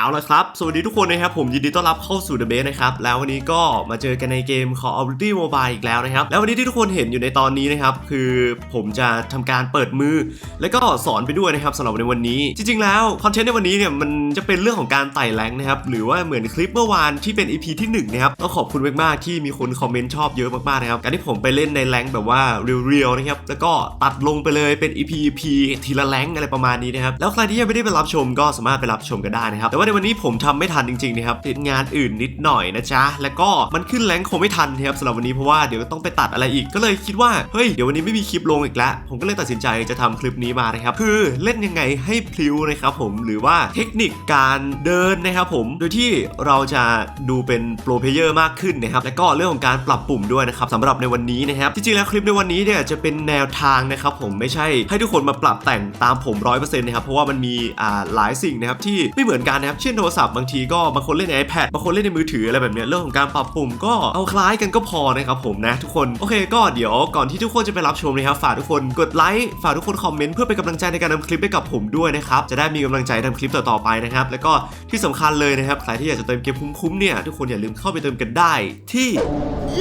เอาละครับ สวัสดีทุกคนนะครับ ผมยินดีต้อนรับเข้าสู่ The Base นะครับ แล้ววันนี้ก็มาเจอกันในเกม Call of Duty Mobile อีกแล้วนะครับ แล้ววันนี้ที่ทุกคนเห็นอยู่ในตอนนี้นะครับ คือผมจะทำการเปิดมือ แล้วก็สอนไปด้วยนะครับสำหรับในวันนี้ จริง ๆ แล้วคอนเทนต์ในวันนี้เนี่ยมันจะเป็นเรื่องของการไต่แรงนะครับ หรือว่าเหมือนคลิปเมื่อวานที่เป็น EP ที่หนึ่งนะครับต้องขอบคุณมากๆที่มีคนคอมเมนต์ชอบเยอะมากๆนะครับ การที่ผมไปเล่นในแรงแบบว่าเรียวๆนะครับ แล้วก็ตัดลงไปเลยเป็น EP EP ทีละแรงอะไรประมาณนี้นะครับ แล้วใครที่ยังไม่ได้ไปรับชมก็สามารถไปรับชมกันได้นะครับ แต่ว่าในวันนี้ผมทำไม่ทันจริงๆนะครับติดงานอื่นนิดหน่อยนะจ๊ะแล้วก็มันขึ้นแรงค์คงไม่ทันนะครับสำหรับวันนี้เพราะว่าเดี๋ยวต้องไปตัดอะไรอีกก็เลยคิดว่าเฮ้ยเดี๋ยววันนี้ไม่มีคลิปลงอีกแล้วผมก็เลยตัดสินใจจะทำคลิปนี้มานะครับคือเล่นยังไงให้พลิ้วนะครับผมหรือว่าเทคนิคการเดินนะครับผมโดยที่เราจะดูเป็นโปรเพเยอร์มากขึ้นนะครับแล้วก็เรื่องของการปรับปุ่มด้วยนะครับสำหรับในวันนี้นะครับจริงๆแล้วคลิปในวันนี้เนี่ยจะเป็นแนวทางนะครับผมไม่ใช่ให้ทุกคนมาปรับแต่งตามผมร้อยเปอร์เซ็นต์นะครับเพราะว่ามันมีอ่าหลายสิ่งนะครับที่ไม่เหมือนกันนะครับเช่นโทรศัพท์บางทีก็บางคนเล่นใน iPad บางคนเล่นในมือถืออะไรแบบเนี้ยเรื่องของการปรับปุ่มก็เอาคล้ายกันก็พอนะครับผมนะทุกคนโอเค ก็เดี๋ยวก่อนที่ทุกคนจะไปรับชมนะครับฝากทุกคนกดไลค์ฝากทุกคนคอมเมนต์เพื่อเป็นกำลังใจในการทำคลิปให้กับผมด้วยนะครับจะได้มีกำลังใจทำคลิปต่อๆไปนะครับแล้วก็ที่สำคัญเลยนะครับใครที่อยากจะเติมเกมคุ้มๆเนี่ยทุกคนอย่าลืมเข้าไปเติมกันได้ที่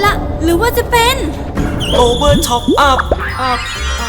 ละหรือว่าจะเป็น Over Top Up ร้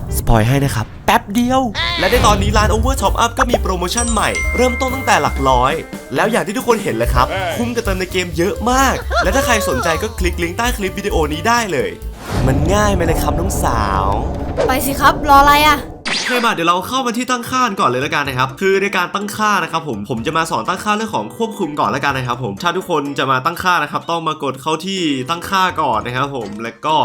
สปอยให้นะครับ แป๊บเดียว และในตอนนี้ร้าน Over Top Up ก็มีโปรโมชั่นใหม่ เริ่มต้นตั้งแต่หลักร้อย แล้วอย่างที่ทุกคนเห็นเลยครับ คุ้มกับเติมในเกมเยอะมาก และถ้าใครสนใจก็คลิกลิงก์ใต้คลิปวิดีโอนี้ได้เลย มันง่ายไหมเลยครับน้องสาว ไปสิครับ รออะไรอะโอเคมาเดี๋ยวเราเข้ามาที่ตั้งค่าก่อนเลยแล้วกันนะครับ คือในการตั้งค่านะครับผมผมจะมาสอนตั้งค่าเรื่องของควบคุมก่อนแล้วกันนะครับผมถ้าทุกคนจะมาตั้งค่านะครับ ต้องมากดเข้าที่ตั้งค่าก่อนนะครับผมแล้วก็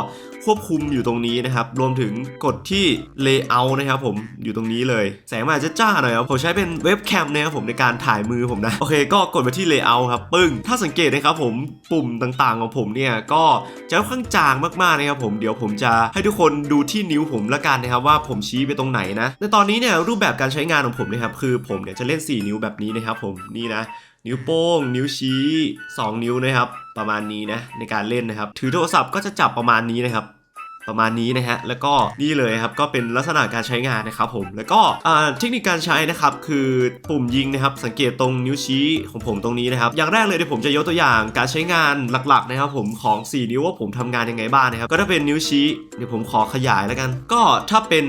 ควบคุมอยู่ตรงนี้นะครับ รวมถึงกดที่ layout นะครับผมอยู่ตรงนี้เลย แสงมันอาจจะจ้าหน่อยครับ ผมใช้เป็นเว็บแคมนะครับผมในการถ่ายมือผมนะ โอเค ก็กดมาที่ layout ครับ ปึ้ง ถ้าสังเกตนะครับผมปุ่มต่างๆของผมเนี่ย ก็จะค่อนข้างจางมากๆนะครับผม เดี๋ยวผมจะให้ทุกคนดูที่นิ้วผมละกันนะครับว่าผมชี้ไปตรงไหนนะ ในตอนนี้เนี่ยรูปแบบการใช้งานของผมนะครับคือผมเนี่ยจะเล่น 4 นิ้วแบบนี้นะครับผมนี่นะนิ้วโป้ง นิ้วชี้ 2 นิ้วนะครับ ประมาณนี้นะในการเล่นนะครับ ถือโทรศัพท์ก็จะจับประมาณนี้นะครับ ประมาณนี้นะฮะแล้วก็นี่เลยครับก็เป็นลักษณะการใช้งานนะครับผมแล้วก็เทคนิคการใช้นะครับคือปุ่มยิงนะครับสังเกตตรงนิ้วชี้ของผมตรงนี้นะครับอย่างแรกเลยเดี๋ยวผมจะยกตัวอย่างการใช้งานหลักๆนะครับผมของ 4 นิ้วว่าผมทำงานยังไงบ้างนะครับก็ถ้าเป็นนิ้วชี้เดี๋ยวผมขอขยายแล้วกัน ก็ถ้าเป็น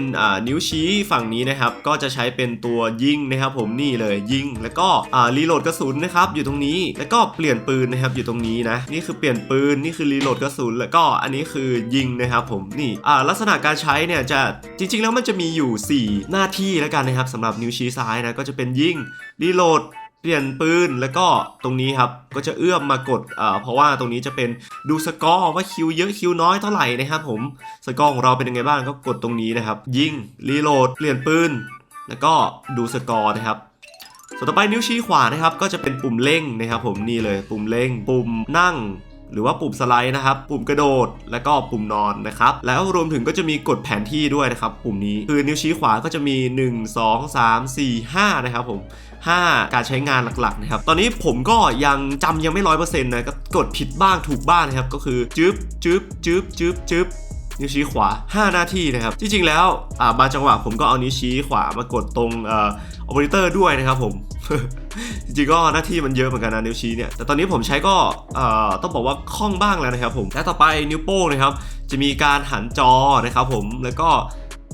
นิ้วชี้ฝั่งนี้นะครับก็จะใช้เป็นตัวยิงนะครับผมนี่เลยยิง แล้วก็รีโหลดกระสุนนะครับอยู่ตรงนี้แล้วก็เปลี่ยนปืนนะครับอยู่ตรงนี้นะนี่คือเปลี่ยนปืนนี่คือรีโหลดกระสุนแล้วก็อันนี้คือยิงนะครับผมนี่อ่าลักษณะการใช้เนี่ยจะจริง ๆ แล้วมันจะมีอยู่ 4 หน้าที่แล้วกันนะครับสำหรับนิ้วชี้ซ้ายนะก็จะเป็นยิงรีโหลดเปลี่ยนปืนแล้วก็ตรงนี้ครับก็จะเอื้อมมากดอ่าเพราะว่าตรงนี้จะเป็นดูสกอร์ว่าคิวเยอะคิวน้อยเท่าไหร่นะครับผมสกอร์ของเราเป็นยังไงบ้างก็กดตรงนี้นะครับยิงรีโหลดเปลี่ยนปืนแล้วก็ดูสกอร์นะครับส่วนต่อไปนิ้วชี้ขวานะครับก็จะเป็นปุ่มเร่งนะครับผมนี่เลยปุ่มเร่ง ปุ่มนั่ง หรือว่าปุ่มสไลด์นะครับ ปุ่มกระโดด แล้วก็ปุ่มนอนนะครับ แล้วรวมถึงก็จะมีกดแผนที่ด้วยนะครับ ปุ่มนี้คือนิ้วชี้ขวาก็จะมี 1 2 3 4 5 นะครับผม 5 การใช้งานหลักๆนะครับ ตอนนี้ผมก็ยังจำยังไม่ร้อยเปอร์เซ็นต์นะก็กดผิดบ้างถูกบ้างนะครับ ก็คือจึ๊บจึ๊บจึ๊บจึ๊บจึ๊บนิ้วชี้ขวา 5 หน้าที่นะครับ จริงๆ แล้วอาบางจังหวะผมก็เอานิ้วชี้ขวามากดตรง เอ่อออเปอเรเตอร์ด้วยนะครับผมจริงๆก็หน้าที่มันเยอะเหมือนกันนะนิ้วชี้เนี่ยแต่ตอนนี้ผมใช้ก็ต้องบอกว่าคล่องบ้างแล้วนะครับผมและต่อไปนิ้วโป้งนะครับจะมีการหันจอนะครับผมแล้วก็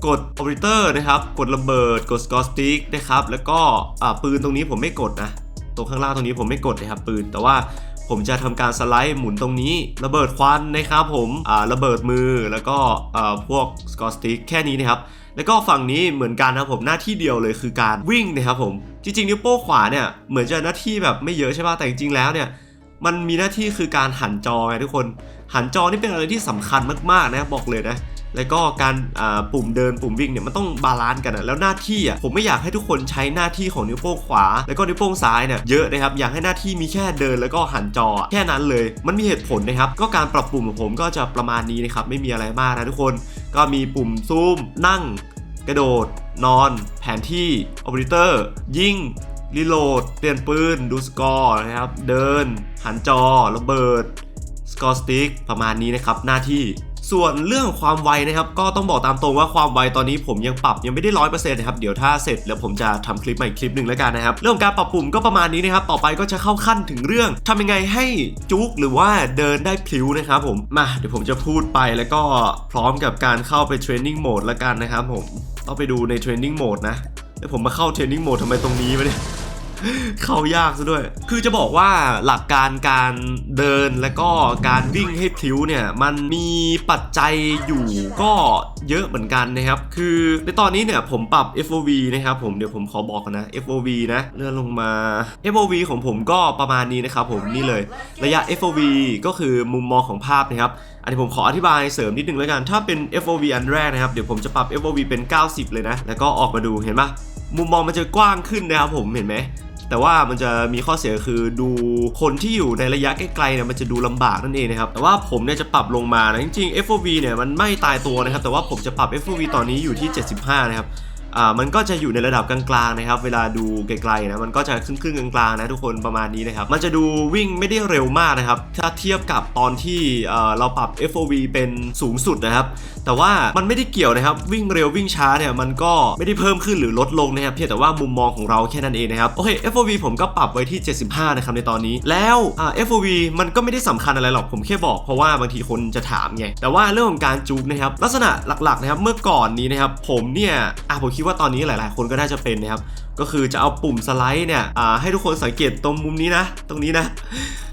กดออเปอเรเตอร์นะครับกดระเบิด กดสกอสติกนะครับแล้วก็ปืนตรงนี้ผมไม่กดนะตรงข้างล่างตรงนี้ผมไม่กดนะครับปืนแต่ว่าผมจะทำการสไลด์หมุนตรงนี้ ระเบิดควันนะครับผมระเบิดมือแล้วก็พวกสกอสติกแค่นี้นะครับ แล้วก็ฝั่งนี้เหมือนกันนะครับผมหน้าที่เดียวเลยคือการวิ่งนะครับผม จริงๆนิ้วโป้งขวาเนี่ยเหมือนจะหน้าที่แบบไม่เยอะใช่ป่ะแต่จริงๆแล้วเนี่ยมันมีหน้าที่คือการหันจอไงทุกคน หันจอนี่เป็นอะไรที่สำคัญมากๆนะบอกเลยนะ แล้วก็การปุ่มเดินปุ่มวิ่งเนี่ยมันต้องบาลานซ์กันอะแล้วหน้าที่อะผมไม่อยากให้ทุกคนใช้หน้าที่ของนิ้วโป้งขวา แล้วก็นิ้วโป้งซ้ายเนี่ยเยอะนะครับอยากให้หน้าที่มีแค่เดินแล้วก็หันจอแค่นั้นเลย มันมีเหตุผลนะครับก็การปรับปุ่มของผมก็จะประมาณนี้นะครับไม่มีอะไรมากนะทุกคนก็มีปุ่มซูม นั่ง กระโดด นอน แผนที่ออเปอเรเตอร์ยิงรีโหลดเปลี่ยนปืน ดูสกอร์นะครับ เดิน หันจอ ระเบิด สกอร์สติ๊ก ประมาณนี้นะครับ หน้าที่ ส่วนเรื่องความไวนะครับ ก็ต้องบอกตามตรงว่าความไวตอนนี้ผมยังปรับยังไม่ได้ร้อยเปอร์เซ็นต์นะครับ เดี๋ยวถ้าเสร็จแล้วผมจะทำคลิปใหม่คลิปหนึ่งแล้วกันนะครับ เรื่องการปรับปุ่มก็ประมาณนี้นะครับ ต่อไปก็จะเข้าขั้นถึงเรื่องทำยังไงให้จุกหรือว่าเดินได้พลิ้วนะครับผม มาเดี๋ยวผมจะพูดไปแล้วก็พร้อมกับการเข้าไปเทรนนิ่งโหมดแล้วกันนะครับผมต้องไปดูในเทรนนิ่งโหมดนะแล้วผมมาเข้าเทรนนิ่งโหมดทำไมตรงนี้วะเนี่ย เข้ายากซะด้วย คือจะบอกว่าหลักการการเดินและก็การวิ่งให้พลิ้วเนี่ย มันมีปัจจัยอยู่ก็เยอะเหมือนกันนะครับ คือในตอนนี้เนี่ยผมปรับ FOV นะครับผมเดี๋ยวผมขอบอกกันนะ FOV นะเลื่อนลงมา FOV ของผมก็ประมาณนี้นะครับผมนี่เลยระยะ FOV ก็คือมุมมองของภาพนะครับอันนี้ผมขออธิบายเสริมนิดนึงแล้วกัน ถ้าเป็น FOV อันแรกนะครับ เดี๋ยวผมจะปรับ FOV เป็น 90 เลยนะ แล้วก็ออกมาดูเห็นปะมุมมองมันจะกว้างขึ้นนะครับผมเห็นไหม แต่ว่ามันจะมีข้อเสียคือดูคนที่อยู่ในระยะใกล้ๆเนี่ยมันจะดูลำบากนั่นเองนะครับแต่ว่าผมเนี่ยจะปรับลงมานะจริงๆ FOV เนี่ยมันไม่ตายตัวนะครับแต่ว่าผมจะปรับ FOV ตอนนี้อยู่ที่ 75 นะครับ อ่ามันก็จะอยู่ในระดับกลางๆนะครับ เวลาดูไกลๆนะมันก็จะครึ่งๆกลางๆนะทุกคนประมาณนี้นะครับ มันจะดูวิ่งไม่ได้เร็วมากนะครับ ถ้าเทียบกับตอนที่เราปรับ FOV เป็นสูงสุดนะครับ แต่ว่ามันไม่ได้เกี่ยวนะครับ วิ่งเร็ววิ่งช้าเนี่ยมันก็ไม่ได้เพิ่มขึ้นหรือลดลงนะครับเพียงแต่ว่ามุมมองของเราแค่นั้นเองนะครับโอเค FOV ผมก็ปรับไว้ที่ 75 นะครับในตอนนี้ แล้วอ่า FOV มันก็ไม่ได้สำคัญอะไรหรอกผมแค่บอกเพราะว่าบางทีคนจะถามไงแต่ว่าเรื่องของการจูบนะครับลักษณะหลักๆนะครับเมื่อก่อนนี้นะครับผมเนี่ยอะผมคิดว่าตอนนี้หลาย ๆ คนก็น่าจะเป็นนะครับ ก็คือจะเอาปุ่มสไลด์เนี่ยอ่าให้ทุกคนสังเกตตรงมุมนี้นะ ตรงนี้นะ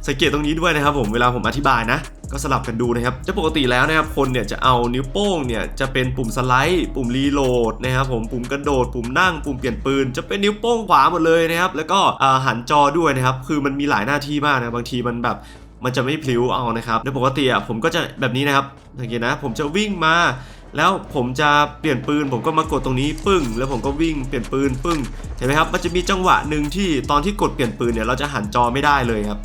สังเกตตรงนี้ด้วยนะครับผม เวลาผมอธิบายนะ ก็สลับกันดูนะครับ จะปกติแล้วนะครับ คนเนี่ยจะเอานิ้วโป้งเนี่ยจะเป็นปุ่มสไลด์ ปุ่มรีโหลดนะครับผม ปุ่มกระโดด ปุ่มนั่ง ปุ่มเปลี่ยนปืน จะเป็นนิ้วโป้งขวาหมดเลยนะครับ แล้วก็อ่าหันจอด้วยนะครับ คือมันมีหลายหน้าที่มากนะ บางทีมันแบบมันจะไม่พลิ้วเอานะครับโดยปกติอะผมก็จะแบบนี้นะครับสังเกตนะ ผมจะวิ่งมา แล้วผมจะเปลี่ยนปืน ผมก็มากดตรงนี้ปึ้ง แล้วผมก็วิ่งเปลี่ยนปืนปึ้งเห็นไหมครับมันจะมีจังหวะหนึ่งที่ตอนที่กดเปลี่ยนปืนเนี่ยเราจะหันจอไม่ได้เลยครับ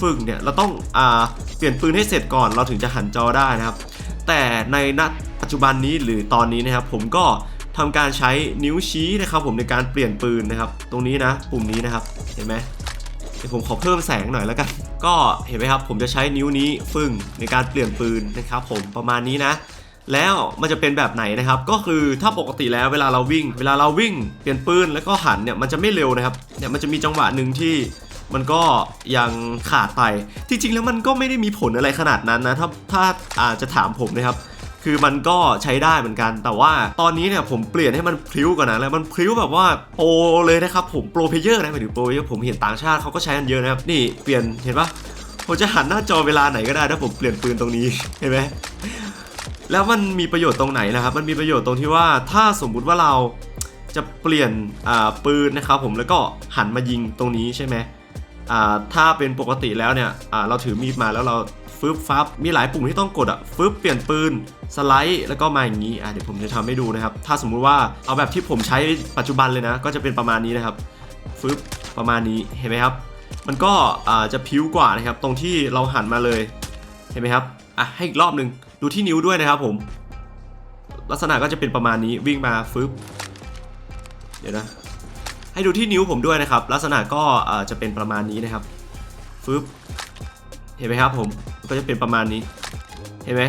ฟึ่งเนี่ยเราต้องอ่าเปลี่ยนปืนให้เสร็จก่อนเราถึงจะหันจอได้นะครับ แต่ในณปัจจุบันนี้หรือตอนนี้นะครับ ผมก็ทำการใช้นิ้วชี้นะครับ ผมในการเปลี่ยนปืนนะครับ ตรงนี้นะปุ่มนี้นะครับเห็นไหมเดี๋ยวผมขอเพิ่มแสงหน่อยแล้วกัน ก็เห็นไหมครับ ผมจะใช้นิ้วนี้ฟึ่งในการเปลี่ยนปืนนะครับ ผมประมาณนี้นะ แล้วมันจะเป็นแบบไหนนะครับ ก็คือถ้าปกติแล้วเวลาเราวิ่ง เวลาเราวิ่งเปลี่ยนปืนแล้วก็หันเนี่ยมันจะไม่เร็วนะครับเนี่ยมันจะมีจังหวะหนึ่งที่มันก็ยังขาดไป จริง ๆ แล้วมันก็ไม่ได้มีผลอะไรขนาดนั้นนะ ถ้าถ้าอาจจะถามผมนะครับคือมันก็ใช้ได้เหมือนกัน แต่ว่าตอนนี้เนี่ยผมเปลี่ยนให้มันพลิ้วก่อนนะแล้วมันพลิ้วแบบว่าโปเลยนะครับผมโปรเพเยอร์นะหมายถึงโปรเพเยอร์ผมเห็นต่างชาติเขาก็ใช้กันเยอะนะครับนี่เปลี่ยนเห็นปะผมจะหันหน้าจอเวลาไหนก็ได้ถ้าผมเปลี่ยนปืนตรงนี้เห็นไหม แล้วมันมีประโยชน์ตรงไหนนะครับ มันมีประโยชน์ตรงที่ว่าถ้าสมมุติว่าเราจะเปลี่ยนปืนนะครับผมแล้วก็หันมายิงตรงนี้ใช่ไหมถ้าเป็นปกติแล้วเนี่ยเราถือมีดมาแล้วเราฟึบฟับมีหลายปุ่มที่ต้องกดอะฟึบเปลี่ยนปืนสไลด์แล้วก็มาอย่างนี้อ่าเดี๋ยวผมจะทำให้ดูนะครับ ถ้าสมมุติว่าเอาแบบที่ผมใช้ปัจจุบันเลยนะ ก็จะเป็นประมาณนี้นะครับฟึบประมาณนี้เห็นไหมครับ มันก็จะพิ้วกว่านะครับ ตรงที่เราหันมาเลยเห็นไหมครับอะให้อีกรอบหนึ่ง ดูที่นิ้วด้วยนะครับผม ลักษณะก็จะเป็นประมาณนี้วิ่งมาฟึบเดี๋ยวนะให้ดูที่นิ้วผมด้วยนะครับ ลักษณะก็จะเป็นประมาณนี้นะครับฟึบเห็นไหมครับผมก็จะเป็นประมาณนี้ เห็นไหม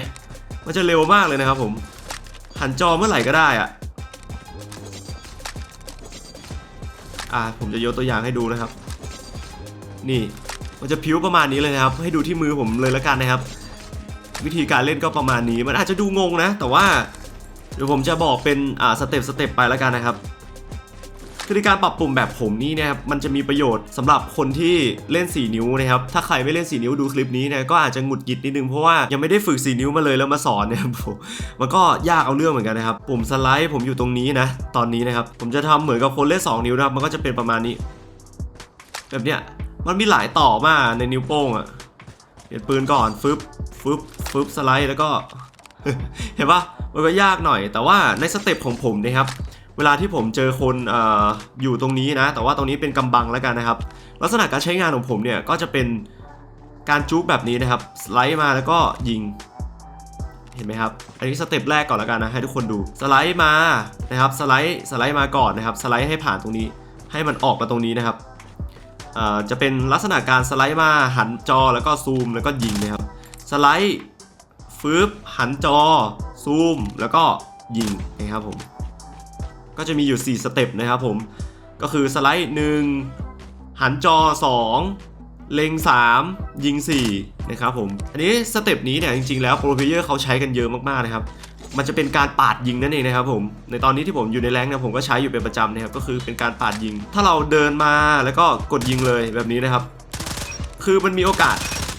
มันจะเร็วมากเลยนะครับผมหันจอเมื่อไหร่ก็ได้อะอ่าผมจะยกตัวอย่างให้ดูนะครับ นี่มันจะพิ้วประมาณนี้เลยนะครับ ให้ดูที่มือผมเลยล้วกันนะครับ วิธีการเล่นก็ประมาณนี้มันอาจจะดูงงนะ แต่ว่าเดี๋ยวผมจะบอกเป็นอ่าสเต็ปสเต็ปไปแล้วกันนะครับคือการปรับปุ่มแบบผมนี่นะครับมันจะมีประโยชน์สำหรับคนที่เล่น 4 นิ้วนะครับถ้าใครไม่เล่น 4 นิ้วดูคลิปนี้นี่ยก็อาจจะหงุดหงิดนิดนึงเพราะว่ายังไม่ได้ฝึก 4 นิ้วมาเลยแล้วมาสอนเนี่ยผมมันก็ยากเอาเรื่องเหมือนกันนะครับปุ่มสไลด์ผมอยู่ตรงนี้นะตอนนี้นะครับผมจะทำเหมือนกับคนเล่น 2 นิ้วนะครับมันก็จะเป็นประมาณนี้ แบบเนี้ยมันมีหลายต่อมากในนิ้วโป้งอะเปลี่ยนปืนก่อนฟึบ บฟึบสไลด์แล้วก็ เห็นปะมันก็ยากหน่อย แต่ว่าในสเต็ปของผมนะครับเวลาที่ผมเจอคนออยู่ตรงนี้นะ แต่ว่าตรงนี้เป็นกำบังแล้วกันนะครับ ลักษณะการใช้งานของผมเนี่ยก็จะเป็นการจุกแบบนี้นะครับ สไลด์มาแล้วก็ยิง เห็นไหมครับ อันนี้สเต็ปแรกก่อนแล้วกันนะให้ทุกคนดู สไลด์มานะครับ สไลด์สไลด์มาก่อนนะครับ สไลด์ให้ผ่านตรงนี้ ให้มันออกมาตรงนี้นะครับจะเป็นลักษณะการสไลด์มาหันจอแล้วก็ซูมแล้วก็ยิงนะครับ สไลด์ฟืบหันจอ ซูม แล้วก็ยิงนะครับผม ก็จะมีอยู่ 4 สเต็ปนะครับผม ก็คือสไลด์ 1 หันจอ 2 เล็ง 3 ยิง 4 นะครับผม อันนี้สเต็ปนี้เนี่ยจริงๆแล้วโปรเพเยอร์เขาใช้กันเยอะมากๆนะครับ มันจะเป็นการปาดยิงนั่นเองนะครับผม ในตอนนี้ที่ผมอยู่ในแรงนี่ยผมก็ใช้อยู่เป็นประจำนะครับ ก็คือเป็นการปาดยิง ถ้าเราเดินมาแล้วก็กดยิงเลยแบบนี้นะครับ คือมันมีโอกาส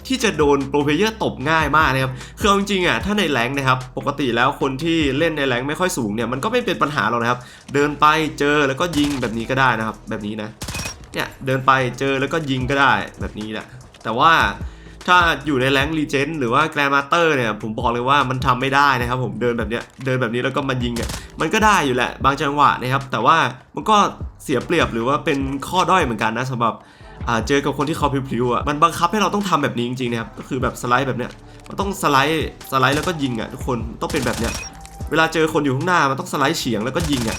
ที่จะโดนโปรเพลเยอร์ตบง่ายมากนะครับคือจริงๆอะถ้าในแรงนะครับปกติแล้วคนที่เล่นในแรงไม่ค่อยสูงเนี่ยมันก็ไม่เป็นปัญหาหรอกนะครับ เดินไปเจอแล้วก็ยิงแบบนี้ก็ได้นะครับ แบบนี้นะเนี่ยเดินไปเจอแล้วก็ยิงก็ได้แบบนี้แหละแต่ว่าถ้าอยู่ในแรงรีเจนหรือว่าแกรมาเตอร์เนี่ยผมบอกเลยว่ามันทำไม่ได้นะครับผมเดินแบบเนี้ยเดินแบบนี้แล้วก็มายิงอะมันก็ได้อยู่แหละบางจังหวะนะครับ แต่ว่ามันก็เสียเปรียบหรือว่าเป็นข้อด้อยเหมือนกันนะสำหรับ เจอกับคนที่เขาพลิ้วๆอะมันบังคับให้เราต้องทำแบบนี้จริงๆนะครับก็คือแบบสไลด์แบบเนี้ยมันต้องสไลด์สไลด์แล้วก็ยิงอะทุกคนต้องเป็นแบบเนี้ยเวลาเจอคนอยู่ข้างหน้ามันต้องสไลด์เฉียงแล้วก็ยิงอะ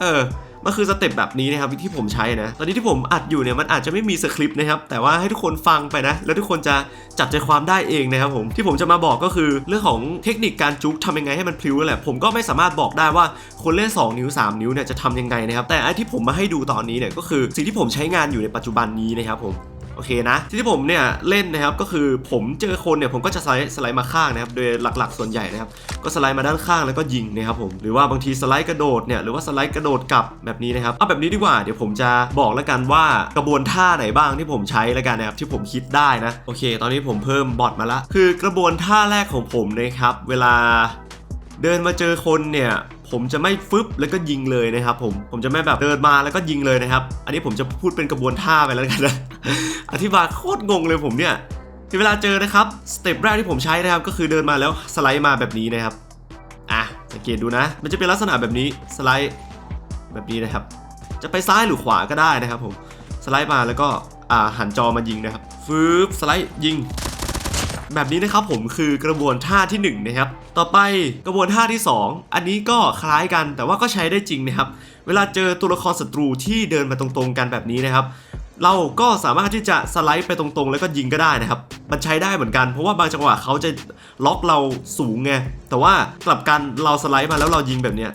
เออ มันคือสเต็ปแบบนี้นะครับที่ผมใช้นะ ตอนนี้ที่ผมอัดอยู่เนี่ยมันอาจจะไม่มีสคริปต์นะครับ แต่ว่าให้ทุกคนฟังไปนะ แล้วทุกคนจะจับใจความได้เองนะครับผม ที่ผมจะมาบอกก็คือเรื่องของเทคนิคการจุกทำยังไงให้มันพลิ้วแหละ ผมก็ไม่สามารถบอกได้ว่าคนเล่น 2 นิ้ว 3 นิ้วเนี่ยจะทำยังไงนะครับ แต่ไอ้ที่ผมมาให้ดูตอนนี้เนี่ยก็คือสิ่งที่ผมใช้งานอยู่ในปัจจุบันนี้นะครับผม โอเคนะที่ที่ผมเนี่ยเล่นนะครับก็คือผมเจอคนเนี่ยผมก็จะสไลด์สไลด์มาข้างนะครับโดยหลักๆ ส่วนใหญ่นะครับก็สไลด์มาด้านข้างแล้วก็ยิงนะครับผมหรือว่าบางทีสไลด์กระโดดเนี่ยหรือว่าสไลด์กระโดดกลับแบบนี้นะครับเอาแบบนี้ดีกว่าเดี๋ยวผมจะบอกแล้วกันว่ากระบวนท่าไหนบ้างที่ผมใช้แล้วกันนะครับที่ผมคิดได้นะโอเค ตอนนี้ผมเพิ่มบอทมาละคือกระบวนท่าแรกของผมนะครับเวลาเดินมาเจอคนเนี่ยผมจะไม่ฟึบแล้วก็ยิงเลยนะครับผมผมจะไม่แบบเดินมาแล้วก็ยิงเลยนะครับ อันนี้ผมจะพูดเป็นกระบวนท่าไปแล้วกันนะ อธิบายโคตรงงเลยผมเนี่ยที่เวลาเจอนะครับ สเต็ปแรกที่ผมใช้นะครับ ก็คือเดินมาแล้วสไลด์มาแบบนี้นะครับ อะ สังเกตดูนะ มันจะเป็นลักษณะแบบนี้สไลด์แบบนี้นะครับ จะไปซ้ายหรือขวาก็ได้นะครับผมสไลด์มาแล้วก็อ่าหันจอมายิงนะครับฟืบสไลด์ยิง แบบนี้นะครับผมคือกระบวนท่าที่1นะครับ ต่อไปกระบวนท่าที่ 2 อันนี้ก็คล้ายกันแต่ว่าก็ใช้ได้จริงนะครับ เวลาเจอตัวละครศัตรูที่เดินมาตรงๆกันแบบนี้นะครับ เราก็สามารถที่จะสไลด์ไปตรงๆ แล้วก็ยิงก็ได้นะครับ มันใช้ได้เหมือนกัน เพราะว่าบางจังหวะเขาจะล็อกเราสูงไง แต่ว่ากลับกันเราสไลด์มาแล้วเรายิงแบบเนี้ย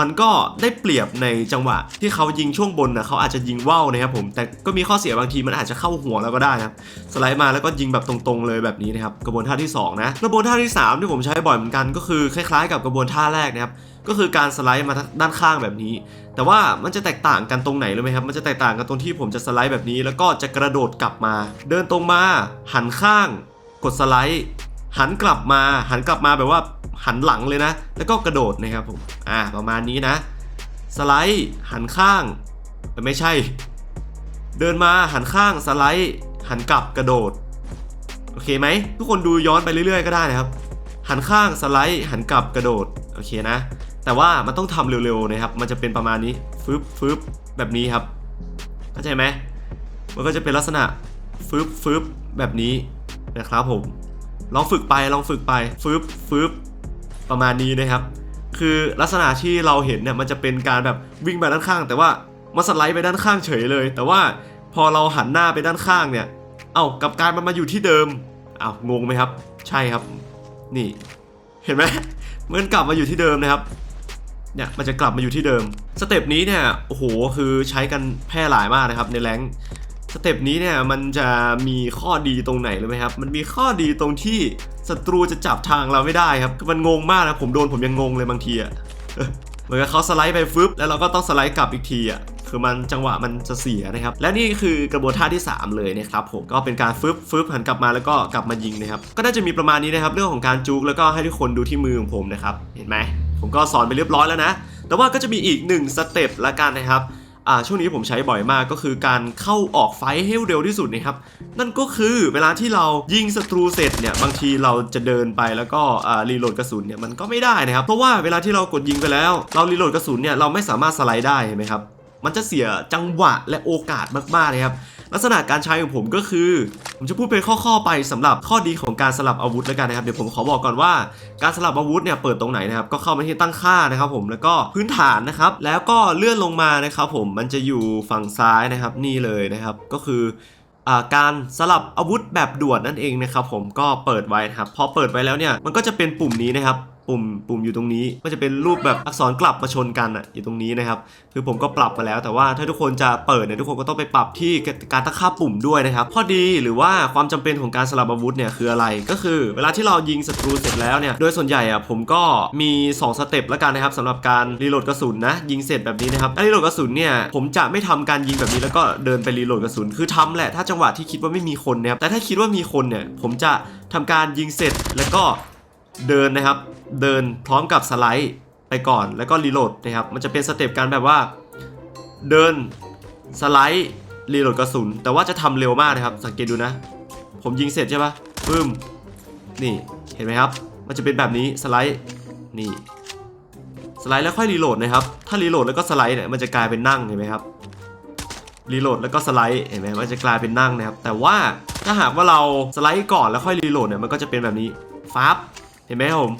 มันก็ได้เปรียบในจังหวะที่เขายิงช่วงบนนะเขาอาจจะยิงว่าวนะครับผม แต่ก็มีข้อเสียบางทีมันอาจจะเข้าหัวเราก็ได้นะครับ สไลด์มาแล้วก็ยิงแบบตรงๆ เลยแบบนี้นะครับ กระบวนท่าที่สองนะ กระบวนท่าที่สามที่ผมใช้บ่อยเหมือนกันก็คือคล้ายๆ กับกระบวนท่าแรกนะครับ ก็คือการสไลด์มาด้านข้างแบบนี้ แต่ว่ามันจะแตกต่างกันตรงไหนรู้ไหมครับ มันจะแตกต่างกันตรงที่ผมจะสไลด์แบบนี้ แล้วก็จะกระโดดกลับมา เดินตรงมาหันข้าง กดสไลด์ หันกลับมา หันกลับมาแบบว่าหันหลังเลยนะ แล้วก็กระโดดนะครับผมอ่าประมาณนี้นะ สไลด์ หันข้างไม่ใช่ เดินมาหันข้างสไลด์ หันกลับกระโดดโอเคไหมทุกคนดูย้อนไปเรื่อยๆก็ได้นะครับ หันข้างสไลด์หันกลับกระโดดโอเคนะ แต่ว่ามันต้องทำเร็วๆนะครับ มันจะเป็นประมาณนี้ฟึบฟึบแบบนี้ครับ เข้าใจไหมมันก็จะเป็นลักษณะฟึบฟึบแบบนี้นะครับผม ลองฝึกไปลองฝึกไปฟึบฟึบประมาณนี้นะครับ คือลักษณะที่เราเห็นเนี่ยมันจะเป็นการแบบวิ่งไปด้านข้าง แต่ว่ามาสไลด์ไปด้านข้างเฉยเลย แต่ว่าพอเราหันหน้าไปด้านข้างเนี่ย เอ้ากลับการมันมาอยู่ที่เดิมอ้าวงงไหมครับ ใช่ครับ นี่ เห็นไหมมันกลับมาอยู่ที่เดิมนะครับ เนี่ยมันจะกลับมาอยู่ที่เดิม สเต็ปนี้เนี่ยโอ้โหคือใช้กันแพร่หลายมากนะครับในแรงสเต็ปนี้เนี่ยมันจะมีข้อดีตรงไหนรู้ไหมครับ มันมีข้อดีตรงที่ศัตรูจะจับทางเราไม่ได้ครับมันงงมากนะผมโดนผมยังงงเลยบางทีอะเออเหมือนกับเขาสไลด์ไปฟึบแล้วเราก็ต้องสไลด์กลับอีกทีอะคือมันจังหวะมันจะเสียนะครับ และนี่คือกระบวนท่าที่ 3 เลยนะครับผมก็เป็นการฟึบฟึบหันกลับมาแล้วก็กลับมายิงนะครับ ก็น่าจะมีประมาณนี้นะครับ เรื่องของการจุกแล้วก็ให้ทุกคนดูที่มือของผมนะครับ เห็นไหม ผมก็สอนไปเรียบร้อยแล้วนะ แต่ว่าก็จะมีอีกหนึ่งสเต็ปละกันนะครับอ่าช่วงนี้ผมใช้บ่อยมากก็คือการเข้าออกไฟให้เร็วที่สุดนะครับนั่นก็คือเวลาที่เรายิงศัตรูเสร็จเนี่ยบางทีเราจะเดินไปแล้วก็อ่ารีโหลดกระสุนเนี่ยมันก็ไม่ได้นะครับเพราะว่าเวลาที่เรากดยิงไปแล้ว เรารีโหลดกระสุนเนี่ยเราไม่สามารถสไลด์ได้เห็นไหมครับมันจะเสียจังหวะและโอกาสมากๆเลยครับ ลักษณะการใช้ของผมก็คือ ผมจะพูดเป็นข้อๆไปสำหรับข้อดีของการสลับอาวุธแล้วกันนะครับเดี๋ยวผมขอบอกก่อนว่าการสลับอาวุธเนี่ยเปิดตรงไหนนะครับก็เข้ามาที่ตั้งค่านะครับ ผมแล้วก็พื้นฐานนะครับ แล้วก็เลื่อนลงมานะครับผมมันจะอยู่ฝั่งซ้ายนะครับนี่เลยนะครับก็คือการสลับอาวุธแบบด่วนนั่นเองนะครับผมก็เปิดไว้นะครับพอเปิดไว้แล้วเนี่ยมันก็จะเป็นปุ่มนี้นะครับ ปุ่มปุ่มอยู่ตรงนี้ก็จะเป็นรูปแบบอักษรกลับมาชนกันอะอยู่ตรงนี้นะครับคือผมก็ปรับมาแล้ว แต่ว่าถ้าทุกคนจะเปิดเนี่ยทุกคนก็ต้องไปปรับที่การตั้งค่าปุ่มด้วยนะครับข้อดีหรือว่าความจำเป็นของการสลับอาวุธเนี่ยคืออะไรก็คือ เวลาที่เรายิงศัตรูเสร็จแล้วเนี่ยโดยส่วนใหญ่อะผมก็มี2สเต็ปแล้วกันนะครับสำหรับการรีโหลดกระสุนนะยิงเสร็จแบบนี้นะครับการรีโหลดกระสุนเนี่ยผมจะไม่ทำการยิงแบบนี้แล้วก็เดินไปรีโหลดกระสุนคือทำแหละถ้าจังหวะที่คิดว่าไม่มีคนนะครับแต่ถ้าคิดว่ามีคนเนี่ยผมจะทำการยิงเสร็จแล้วก็ เดินนะครับ เดินพร้อมกับสไลด์ไปก่อนแล้วก็รีโหลดนะครับ มันจะเป็นสเต็ปการแบบว่า เดินสไลด์รีโหลดกระสุน แต่ว่าจะทำเร็วมากนะครับ สังเกตดูนะ ผมยิงเสร็จใช่ปะปึ้ม นี่เห็นไหมครับ มันจะเป็นแบบนี้สไลด์นี่สไลด์แล้วค่อยรีโหลดนะครับ ถ้ารีโหลดแล้วก็สไลด์เนี่ยมันจะกลายเป็นนั่งเห็นไหมครับรีโหลดแล้วก็สไลด์เห็นไหมมันจะกลายเป็นนั่งนะครับ แต่ว่าถ้าหากว่าเราสไลด์ก่อนแล้วค่อยรีโหลดเนี่ยมันก็จะเป็นแบบนี้ฟับ เห็นไหมครับผม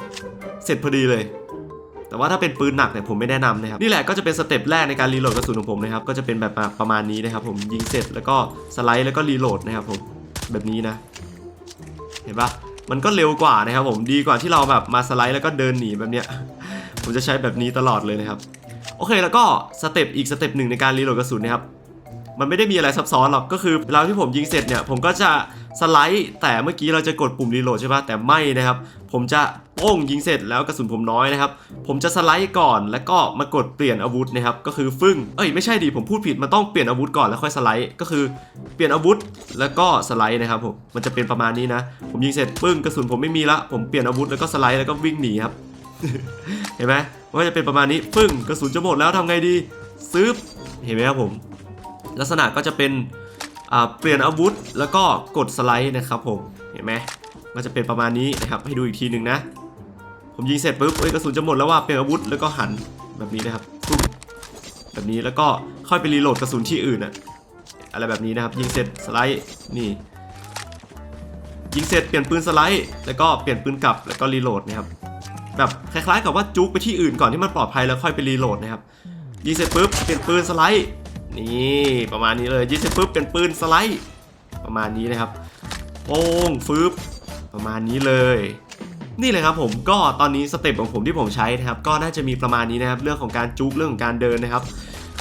เสร็จพอดีเลย แต่ว่าถ้าเป็นปืนหนักเนี่ยผมไม่แนะนำนะครับ นี่แหละก็จะเป็นสเต็ปแรกในการรีโหลดกระสุนของผมนะครับ ก็จะเป็นแบบประมาณนี้นะครับ ผมยิงเสร็จแล้วก็สไลด์แล้วก็รีโหลดนะครับผมแบบนี้นะ เห็นปะมันก็เร็วกว่านะครับผมดีกว่าที่เราแบบมาสไลด์แล้วก็เดินหนีแบบเนี้ย ผมจะใช้แบบนี้ตลอดเลยนะครับ โอเคแล้วก็สเต็ปอีกสเต็ปหนึ่งในการรีโหลดกระสุนนะครับมันไม่ได้มีอะไรซับซ้อนหรอกก็คือเวลาที่ผมยิงเสร็จเนี่ยผมก็จะสไลด์แต่เมื่อกี้เราจะกดปุ่มรีโหลดใช่ปะแต่ไม่นะครับ ผมจะโป้งยิงเสร็จแล้วกระสุนผมน้อยนะครับ ผมจะสไลด์ก่อนแล้วก็มากดเปลี่ยนอาวุธนะครับ ก็คือฟึ่งเอ้ยไม่ใช่ดิผมพูดผิดมันต้องเปลี่ยนอาวุธก่อนแล้วค่อยสไลด์ก็คือเปลี่ยนอาวุธแล้วก็สไลด์นะครับผมมันจะเป็นประมาณนี้นะ ผมยิงเสร็จปึ้งกระสุนผมไม่มีละผมเปลี่ยนอาวุธแล้วก็สไลด์แล้วก็วิ่งหนีครับเห็นไหมมันก็จะเป็นประมาณนี้ปึ้งกระสุนจะหมดแล้วทำไงดีซื้อเห็นไหมครับผม ลักษณะก็จะเป็นเปลี่ยนอาวุธแล้วก็กดสไลด์นะครับผมเห็นไหม มันจะเป็นประมาณนี้นะครับให้ดูอีกทีหนึ่งนะ ผมยิงเสร็จปุ๊บเอ้ยกระสุนจะหมดแล้วว่าเปลี่ยนอาวุธแล้วก็หันแบบนี้นะครับปุ๊บแบบนี้แล้วก็ค่อยไปรีโหลดกระสุนที่อื่นอะอะไรแบบนี้นะครับยิงเสร็จสไลด์นี่ยิงเสร็จเปลี่ยนปืนสไลด์แล้วก็เปลี่ยนปืนกลับแล้วก็รีโหลดนะครับแบบคล้ายๆกับว่าจุกไปที่อื่นก่อนที่มันปลอดภัยแล้วค่อยไปรีโหลดนะครับยิงเสร็จปุ๊บเปลี่ยนปืนสไลด์นี่ประมาณนี้เลยยิงเสร็จปุ๊บเปลี่ยนปืนสไลด์ประมาณนี้นะครับโป้งฟืบ ประมาณนี้เลยนี่เลยครับผมก็ตอนนี้สเต็ปของผมที่ผมใช้นะครับก็น่าจะมีประมาณนี้นะครับเรื่องของการจุกเรื่องของการเดินนะครับ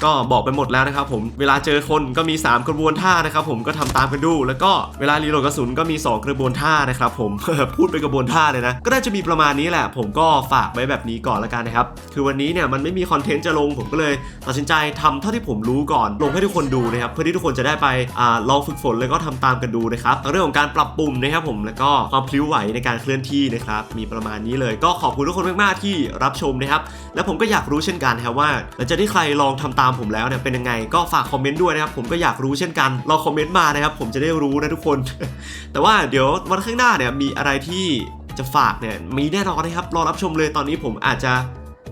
ก็บอกไปหมดแล้วนะครับผมเวลาเจอคนก็มี 3 กระบวนท่านะครับผมก็ทำตามกันดู แล้วก็เวลารีโหลดกระสุนก็มี 2 กระบวนท่านะครับผมพูดเป็นกระบวนท่าเลยนะ ก็น่าจะมีประมาณนี้แหละ ผมก็ฝากไว้แบบนี้ก่อนละกันนะครับคือวันนี้เนี่ยมันไม่มีคอนเทนต์จะลงผมก็เลยตัดสินใจทำเท่าที่ผมรู้ก่อนลงให้ทุกคนดูนะครับเพื่อที่ทุกคนจะได้ไปอลองฝึกฝนแล้วก็ทำตามกันดูนะครับเรื่องของการปรับปรุงนะครับผมแล้วก็ความพลิ้วไหวในการเคลื่อนที่นะครับมีประมาณนี้เลย ก็ขอบคุณทุกคนมากๆที่รับชมนะครับแล้วผมก็อยากรู้เช่นกันครับว่าหลังจากที่ใครลองทำตามผมแล้วเนี่ยเป็นยังไงก็ฝากคอมเมนต์ด้วยนะครับผมก็อยากรู้เช่นกันลองคอมเมนต์มานะครับผมจะได้รู้นะทุกคน แต่ว่าเดี๋ยววันข้างหน้าเนี่ยมีอะไรที่จะฝากเนี่ยมีแน่นอนนะครับรอรับชมเลยตอนนี้ผมอาจจะ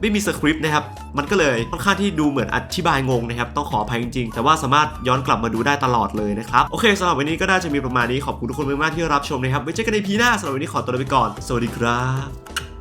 ไม่มีสคริปต์นะครับ มันก็เลยค่อนข้างที่ดูเหมือนอธิบายงงนะครับ ต้องขออภัยจริงๆ แต่ว่าสามารถย้อนกลับมาดูได้ตลอดเลยนะครับ โอเคสำหรับวันนี้ก็น่าจะมีประมาณนี้ ขอบคุณทุกคนมากๆที่รับชมนะครับ ไว้เจอกันในพีหน้าสำหรับวันนี้ขอตัวลาไปก่อน สวัสดีครับ